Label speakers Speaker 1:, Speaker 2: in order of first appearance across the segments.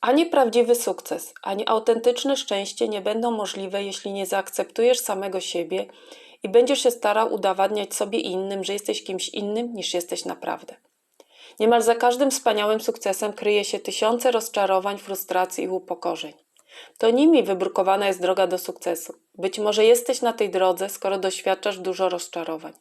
Speaker 1: Ani prawdziwy sukces, ani autentyczne szczęście nie będą możliwe, jeśli nie zaakceptujesz samego siebie i będziesz się starał udowadniać sobie innym, że jesteś kimś innym niż jesteś naprawdę. Niemal za każdym wspaniałym sukcesem kryje się tysiące rozczarowań, frustracji i upokorzeń. To nimi wybrukowana jest droga do sukcesu. Być może jesteś na tej drodze, skoro doświadczasz dużo rozczarowań.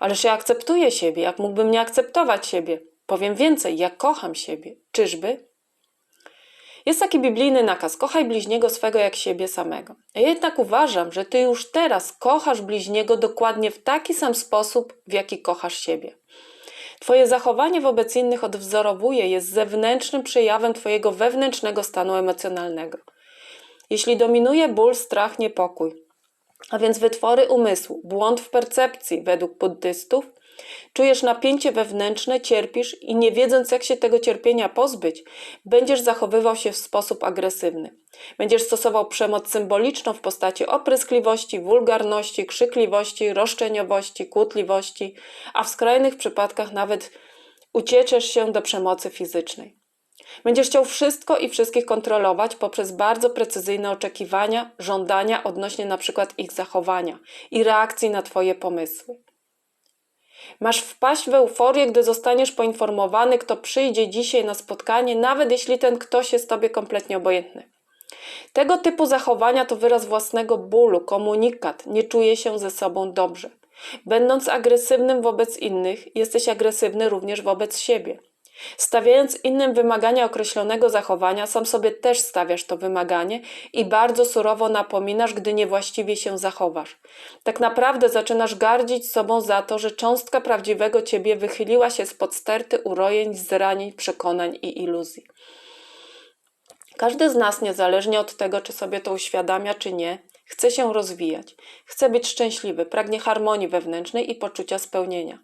Speaker 1: Ależ ja akceptuję siebie, jak mógłbym nie akceptować siebie? Powiem więcej, ja kocham siebie. Czyżby? Jest taki biblijny nakaz: kochaj bliźniego swego jak siebie samego. Ja jednak uważam, że ty już teraz kochasz bliźniego dokładnie w taki sam sposób, w jaki kochasz siebie. Twoje zachowanie wobec innych odwzorowuje, jest zewnętrznym przejawem Twojego wewnętrznego stanu emocjonalnego. Jeśli dominuje ból, strach, niepokój, a więc wytwory umysłu, błąd w percepcji według buddystów, czujesz napięcie wewnętrzne, cierpisz i nie wiedząc, jak się tego cierpienia pozbyć, będziesz zachowywał się w sposób agresywny. Będziesz stosował przemoc symboliczną w postaci opryskliwości, wulgarności, krzykliwości, roszczeniowości, kłótliwości, a w skrajnych przypadkach nawet ucieczesz się do przemocy fizycznej. Będziesz chciał wszystko i wszystkich kontrolować poprzez bardzo precyzyjne oczekiwania, żądania odnośnie na przykład ich zachowania i reakcji na Twoje pomysły. Masz wpaść w euforię, gdy zostaniesz poinformowany, kto przyjdzie dzisiaj na spotkanie, nawet jeśli ten ktoś jest Tobie kompletnie obojętny. Tego typu zachowania to wyraz własnego bólu, komunikat, nie czuję się ze sobą dobrze. Będąc agresywnym wobec innych, jesteś agresywny również wobec siebie. Stawiając innym wymagania określonego zachowania, sam sobie też stawiasz to wymaganie i bardzo surowo napominasz, gdy niewłaściwie się zachowasz. Tak naprawdę zaczynasz gardzić sobą za to, że cząstka prawdziwego ciebie wychyliła się spod sterty urojeń, zranień, przekonań i iluzji. Każdy z nas, niezależnie od tego, czy sobie to uświadamia, czy nie, chce się rozwijać, chce być szczęśliwy, pragnie harmonii wewnętrznej i poczucia spełnienia.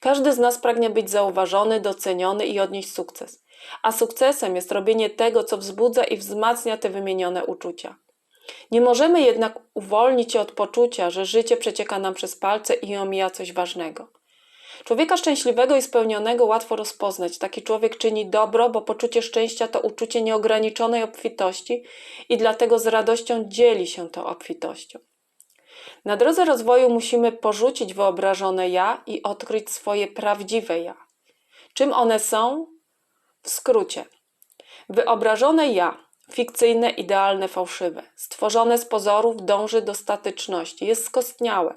Speaker 1: Każdy z nas pragnie być zauważony, doceniony i odnieść sukces. A sukcesem jest robienie tego, co wzbudza i wzmacnia te wymienione uczucia. Nie możemy jednak uwolnić się od poczucia, że życie przecieka nam przez palce i omija coś ważnego. Człowieka szczęśliwego i spełnionego łatwo rozpoznać. Taki człowiek czyni dobro, bo poczucie szczęścia to uczucie nieograniczonej obfitości i dlatego z radością dzieli się tą obfitością. Na drodze rozwoju musimy porzucić wyobrażone ja i odkryć swoje prawdziwe ja. Czym one są? W skrócie. Wyobrażone ja, fikcyjne, idealne, fałszywe, stworzone z pozorów, dąży do statyczności, jest skostniałe,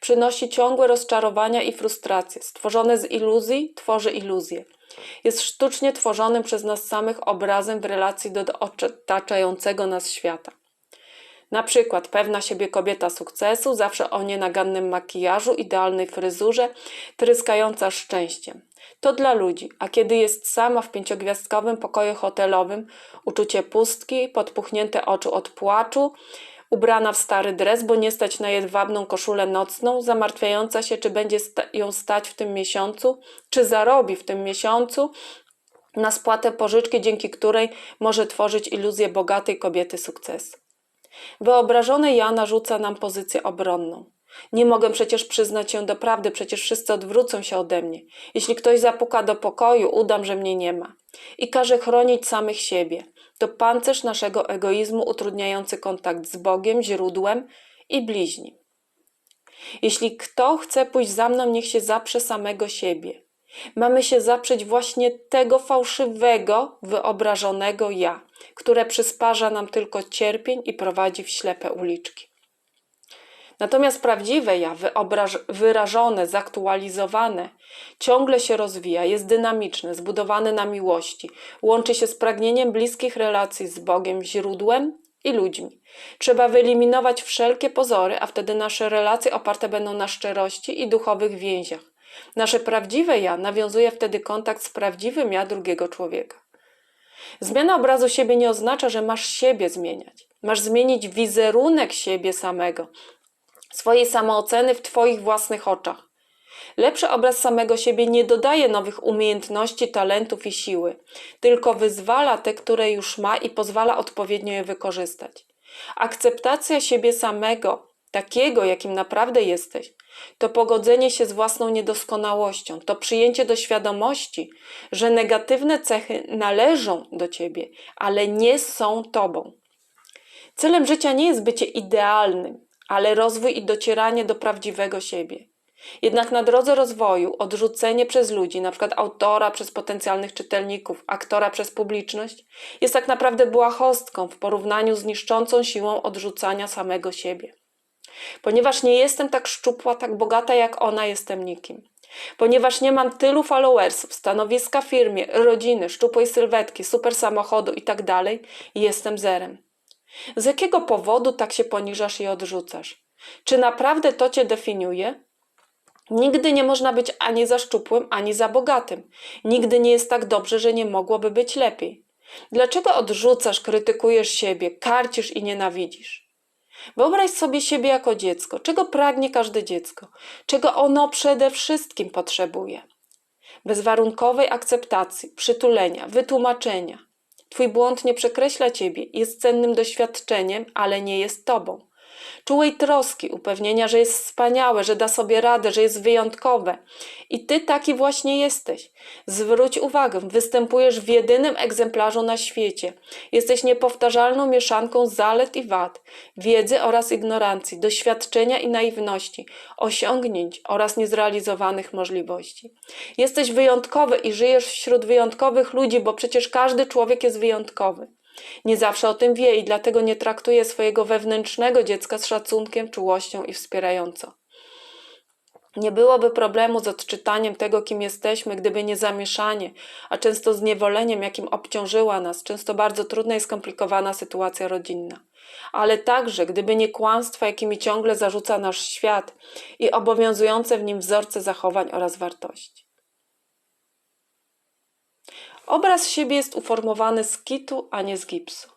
Speaker 1: przynosi ciągłe rozczarowania i frustracje, stworzone z iluzji, tworzy iluzje. Jest sztucznie tworzonym przez nas samych obrazem w relacji do otaczającego nas świata. Na przykład pewna siebie kobieta sukcesu, zawsze o nienagannym makijażu, idealnej fryzurze, tryskająca szczęściem. To dla ludzi, a kiedy jest sama w pięciogwiazdkowym pokoju hotelowym, uczucie pustki, podpuchnięte oczy od płaczu, ubrana w stary dres, bo nie stać na jedwabną koszulę nocną, zamartwiająca się, czy będzie sta ją stać w tym miesiącu, czy zarobi w tym miesiącu na spłatę pożyczki, dzięki której może tworzyć iluzję bogatej kobiety sukcesu. Wyobrażone ja narzuca nam pozycję obronną. Nie mogę przecież przyznać się do prawdy, przecież wszyscy odwrócą się ode mnie. Jeśli ktoś zapuka do pokoju, udam, że mnie nie ma. I każe chronić samych siebie. To pancerz naszego egoizmu utrudniający kontakt z Bogiem, źródłem i bliźnim. Jeśli kto chce pójść za mną, niech się zaprze samego siebie. Mamy się zaprzeć właśnie tego fałszywego, wyobrażonego ja, które przysparza nam tylko cierpień i prowadzi w ślepe uliczki. Natomiast prawdziwe ja, wyrażone, zaktualizowane, ciągle się rozwija, jest dynamiczne, zbudowane na miłości, łączy się z pragnieniem bliskich relacji z Bogiem, źródłem i ludźmi. Trzeba wyeliminować wszelkie pozory, a wtedy nasze relacje oparte będą na szczerości i duchowych więziach. Nasze prawdziwe ja nawiązuje wtedy kontakt z prawdziwym ja drugiego człowieka. Zmiana obrazu siebie nie oznacza, że masz siebie zmieniać. Masz zmienić wizerunek siebie samego, swojej samooceny w Twoich własnych oczach. Lepszy obraz samego siebie nie dodaje nowych umiejętności, talentów i siły, tylko wyzwala te, które już ma i pozwala odpowiednio je wykorzystać. Akceptacja siebie samego, takiego, jakim naprawdę jesteś, to pogodzenie się z własną niedoskonałością, to przyjęcie do świadomości, że negatywne cechy należą do ciebie, ale nie są tobą. Celem życia nie jest bycie idealnym, ale rozwój i docieranie do prawdziwego siebie. Jednak na drodze rozwoju odrzucenie przez ludzi, np. autora przez potencjalnych czytelników, aktora przez publiczność, jest tak naprawdę błahostką w porównaniu z niszczącą siłą odrzucania samego siebie. Ponieważ nie jestem tak szczupła, tak bogata jak ona, jestem nikim. Ponieważ nie mam tylu followersów, stanowiska w firmie, rodziny, szczupłej sylwetki, super samochodu itd., jestem zerem. Z jakiego powodu tak się poniżasz i odrzucasz? Czy naprawdę to cię definiuje? Nigdy nie można być ani za szczupłym, ani za bogatym. Nigdy nie jest tak dobrze, że nie mogłoby być lepiej. Dlaczego odrzucasz, krytykujesz siebie, karcisz i nienawidzisz? Wyobraź sobie siebie jako dziecko. Czego pragnie każde dziecko? Czego ono przede wszystkim potrzebuje? Bezwarunkowej akceptacji, przytulenia, wytłumaczenia. Twój błąd nie przekreśla ciebie, jest cennym doświadczeniem, ale nie jest tobą czułej troski, upewnienia, że jest wspaniałe, że da sobie radę, że jest wyjątkowe. I ty taki właśnie jesteś. Zwróć uwagę, występujesz w jedynym egzemplarzu na świecie. Jesteś niepowtarzalną mieszanką zalet i wad, wiedzy oraz ignorancji, doświadczenia i naiwności, osiągnięć oraz niezrealizowanych możliwości. Jesteś wyjątkowy i żyjesz wśród wyjątkowych ludzi, bo przecież każdy człowiek jest wyjątkowy. Nie zawsze o tym wie i dlatego nie traktuje swojego wewnętrznego dziecka z szacunkiem, czułością i wspierająco. Nie byłoby problemu z odczytaniem tego, kim jesteśmy, gdyby nie zamieszanie, a często zniewoleniem, jakim obciążyła nas, często bardzo trudna i skomplikowana sytuacja rodzinna. Ale także, gdyby nie kłamstwa, jakimi ciągle zarzuca nasz świat i obowiązujące w nim wzorce zachowań oraz wartości. Obraz siebie jest uformowany z kitu, a nie z gipsu.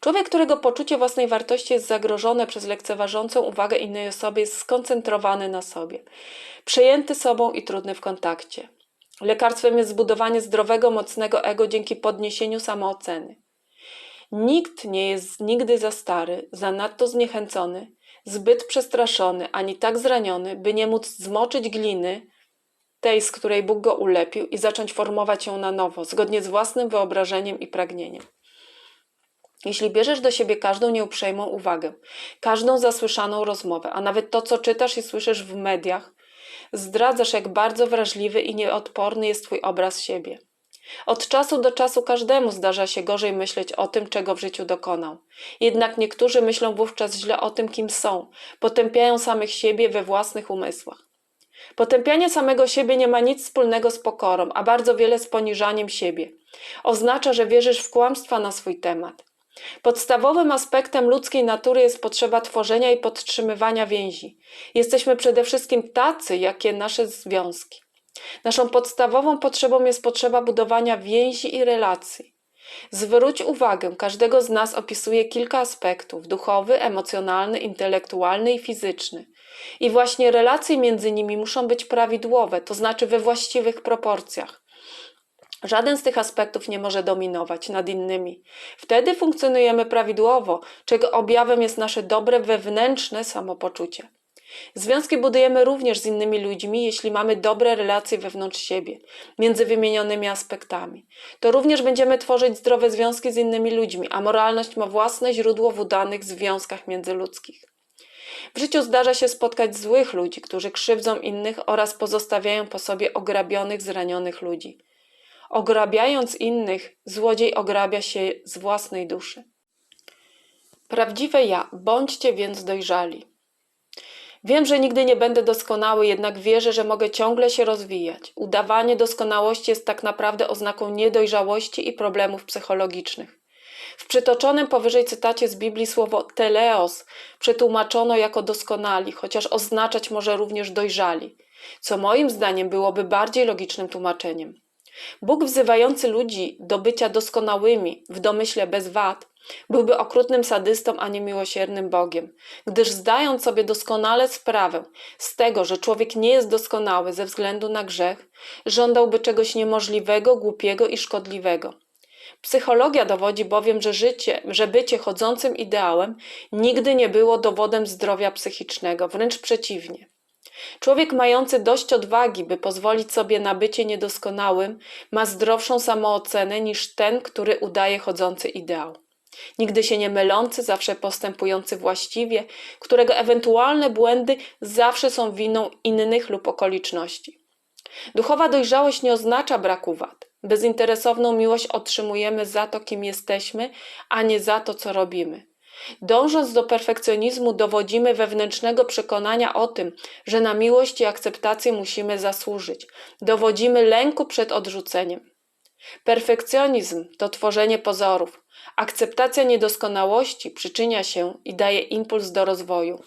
Speaker 1: Człowiek, którego poczucie własnej wartości jest zagrożone przez lekceważącą uwagę innej osoby, jest skoncentrowany na sobie, przejęty sobą i trudny w kontakcie. Lekarstwem jest zbudowanie zdrowego, mocnego ego dzięki podniesieniu samooceny. Nikt nie jest nigdy za stary, zanadto zniechęcony, zbyt przestraszony ani tak zraniony, by nie móc zmoczyć gliny, tej, z której Bóg go ulepił, i zacząć formować ją na nowo, zgodnie z własnym wyobrażeniem i pragnieniem. Jeśli bierzesz do siebie każdą nieuprzejmą uwagę, każdą zasłyszaną rozmowę, a nawet to, co czytasz i słyszysz w mediach, zdradzasz, jak bardzo wrażliwy i nieodporny jest Twój obraz siebie. Od czasu do czasu każdemu zdarza się gorzej myśleć o tym, czego w życiu dokonał. Jednak niektórzy myślą wówczas źle o tym, kim są, potępiają samych siebie we własnych umysłach. Potępianie samego siebie nie ma nic wspólnego z pokorą, a bardzo wiele z poniżaniem siebie. Oznacza, że wierzysz w kłamstwa na swój temat. Podstawowym aspektem ludzkiej natury jest potrzeba tworzenia i podtrzymywania więzi. Jesteśmy przede wszystkim tacy, jakie nasze związki. Naszą podstawową potrzebą jest potrzeba budowania więzi i relacji. Zwróć uwagę, każdego z nas opisuje kilka aspektów: duchowy, emocjonalny, intelektualny i fizyczny. I właśnie relacje między nimi muszą być prawidłowe, to znaczy we właściwych proporcjach. Żaden z tych aspektów nie może dominować nad innymi. Wtedy funkcjonujemy prawidłowo, czego objawem jest nasze dobre wewnętrzne samopoczucie. Związki budujemy również z innymi ludźmi, jeśli mamy dobre relacje wewnątrz siebie, między wymienionymi aspektami. To również będziemy tworzyć zdrowe związki z innymi ludźmi, a moralność ma własne źródło w udanych związkach międzyludzkich. W życiu zdarza się spotkać złych ludzi, którzy krzywdzą innych oraz pozostawiają po sobie ograbionych, zranionych ludzi. Ograbiając innych, złodziej ograbia się z własnej duszy. Prawdziwe ja, bądźcie więc dojrzali. Wiem, że nigdy nie będę doskonały, jednak wierzę, że mogę ciągle się rozwijać. Udawanie doskonałości jest tak naprawdę oznaką niedojrzałości i problemów psychologicznych. W przytoczonym powyżej cytacie z Biblii słowo teleos przetłumaczono jako doskonali, chociaż oznaczać może również dojrzali, co moim zdaniem byłoby bardziej logicznym tłumaczeniem. Bóg wzywający ludzi do bycia doskonałymi, w domyśle bez wad, byłby okrutnym sadystą, a nie miłosiernym Bogiem, gdyż zdając sobie doskonale sprawę z tego, że człowiek nie jest doskonały ze względu na grzech, żądałby czegoś niemożliwego, głupiego i szkodliwego. Psychologia dowodzi bowiem, że życie, że bycie chodzącym ideałem nigdy nie było dowodem zdrowia psychicznego, wręcz przeciwnie. Człowiek mający dość odwagi, by pozwolić sobie na bycie niedoskonałym, ma zdrowszą samoocenę niż ten, który udaje chodzący ideał. Nigdy się nie mylący, zawsze postępujący właściwie, którego ewentualne błędy zawsze są winą innych lub okoliczności. Duchowa dojrzałość nie oznacza braku wad. Bezinteresowną miłość otrzymujemy za to, kim jesteśmy, a nie za to, co robimy. Dążąc do perfekcjonizmu, dowodzimy wewnętrznego przekonania o tym, że na miłość i akceptację musimy zasłużyć. Dowodzimy lęku przed odrzuceniem. Perfekcjonizm to tworzenie pozorów. Akceptacja niedoskonałości przyczynia się i daje impuls do rozwoju.